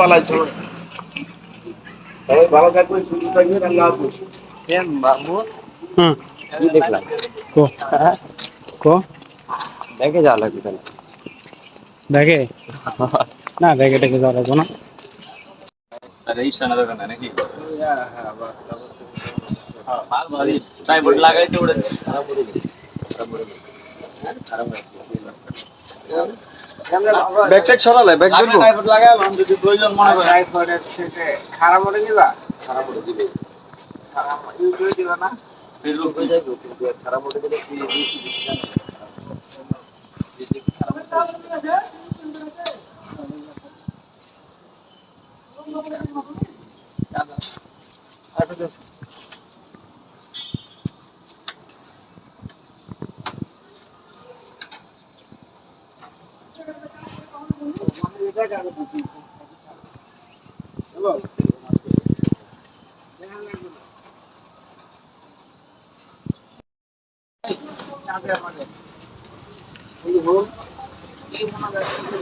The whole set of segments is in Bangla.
পালাইছো। সবাই ভালো থাকবেন সুস্থ থাকবেন আল্লাহ হাফিজ। হুম। কি দেখলাম? কো। কো? দেখে যাওয়া লাগবে তাহলে। দেখে না দেখে টেকে যাওয়া লাগবো না। ব্যাকটেক সরালে ব্যাক ধরবো? আমি যদি প্রয়োজন মনে টাইফয়েডের থেকে খারাপ দিবা? খারাপ করে দিবে। খারাপ ইউটিউবে দিবা না? ফেসবুক হয়ে যাবে কিন্তু খারাপ গেলে কি কি বেশি জানে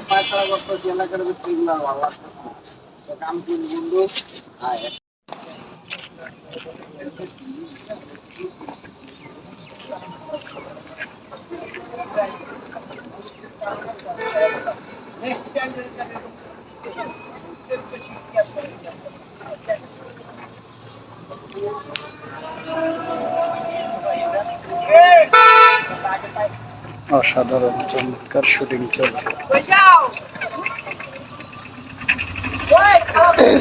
পায়খানা করতেছি এলাকার ভিতরে এগুলো আসতেছি কাম করি বন্ধু আয় অসাধারণ চমৎকার শুটিং চলছে। হুম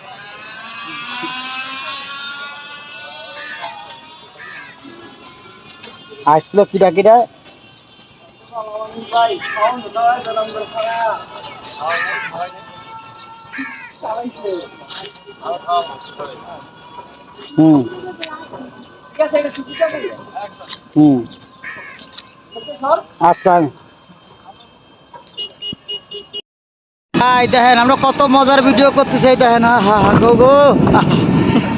আসলো কিরা কিরা হুম। হুম। আচ্ছা। দেখেন, আমরা কত মজার ভিডিও করতেছি, এই দেখেন হা হা গো গো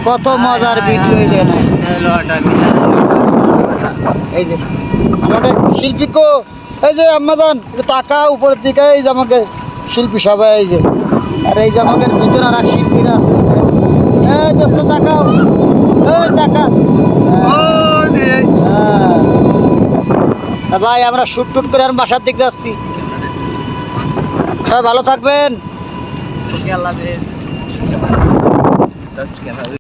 কত মজার ভিডিও দেখেন। এই যে, আমাদের শিল্পী কো, এই যে আম্মাজান তাকা উপরের দিকে, এই যে আমাকে শিল্পী সবাই এই যে। আর এই যে আমাদের ভিতরে আর এক শিল্পীরা আছে। এই দোস্ত, তাকাও। এই তাকা। হ্যাঁ। ভাই, আমরা শুট টুট করে আর বাসার দিকে যাচ্ছি। সবাই ভালো থাকবেন। আল্লাহ